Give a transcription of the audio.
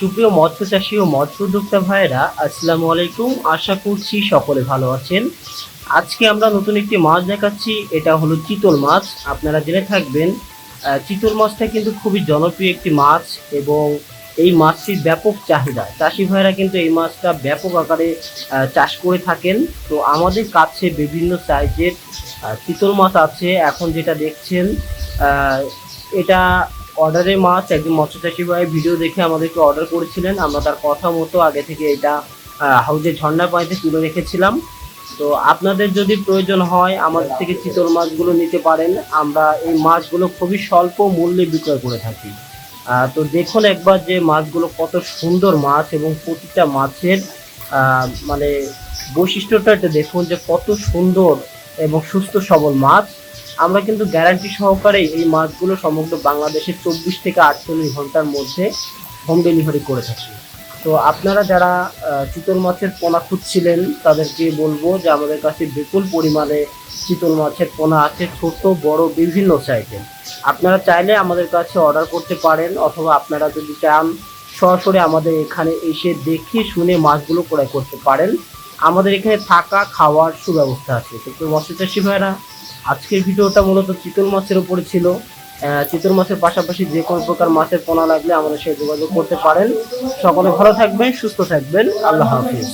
সুপ্রিয় মৎস্য চাষী ও মৎস্য উদ্যোক্তা ভাইয়েরা, আসসালামু আলাইকুম। আশা করছি সকলে ভালো আছেন। আজকে আমরা নতুন একটি মাছ দেখাচ্ছি। এটা হলো চিতল মাছ। আপনারা জেনে থাকবেন চিতল মাছটা কিন্তু খুবই জনপ্রিয় একটি মাছ এবং এই মাছটির ব্যাপক চাহিদা। চাষি ভাইরা কিন্তু এই মাছটা ব্যাপক আকারে চাষ করে থাকেন। তো আমাদের কাছে বিভিন্ন সাইজের চিতল মাছ আছে। এখন যেটা দেখছেন এটা অর্ডারের মাছ একজন মৎস্যচাষী ভাই ভিডিও দেখে আমাদেরকে অর্ডার করেছিলেন। আমরা তার কথা মতো আগে থেকে এটা আহ, হাউজের ঝর্ণা পানিতে তুলে রেখেছিলাম। তো আপনাদের যদি প্রয়োজন হয় আমাদের থেকে চিতল মাছগুলো নিতে পারেন। আমরা এই মাছগুলো খুবই স্বল্প মূল্যে বিক্রয় করে থাকি। তো দেখুন একবার যে মাছগুলো কত সুন্দর মাছ এবং প্রতিটা মাছের মানে বৈশিষ্ট্যটা দেখুন যে কত সুন্দর এবং সুস্থ সবল মাছ। আমরা কিন্তু গ্যারান্টি সহকারে এই মাছগুলো সমগ্র বাংলাদেশের চব্বিশ থেকে আটচল্লিশ ঘণ্টার মধ্যে হোম ডেলিভারি করে থাকি। তো আপনারা যারা চিতল মাছের পোনা খুঁজছিলেন, তাদেরকে বলব যে আমাদের কাছে বিপুল পরিমাণে চিতল মাছের পোনা আছে, ছোট, বড়, বিভিন্ন সাইজের আপনারা চাইলে আমাদের কাছে অর্ডার করতে পারেন, অথবা আপনারা যদি চান, সরাসরি আমাদের এখানে এসে দেখে শুনে মাছগুলো ক্রয় করতে পারেন। আমাদের এখানে থাকা, খাওয়ার সুব্যবস্থা আছে। তো মৎস্য চাষি ভাইরা, আজকের ভিডিওটা মূলত চিতল মাছের উপরে ছিল। চিতল মাছের পাশাপাশি যে কোনো প্রকার মাছের পোনা লাগলে আমাদের সাথে যোগাযোগ করতে পারেন। সকলে ভালো থাকবেন, সুস্থ থাকবেন। আল্লাহ হাফিজ।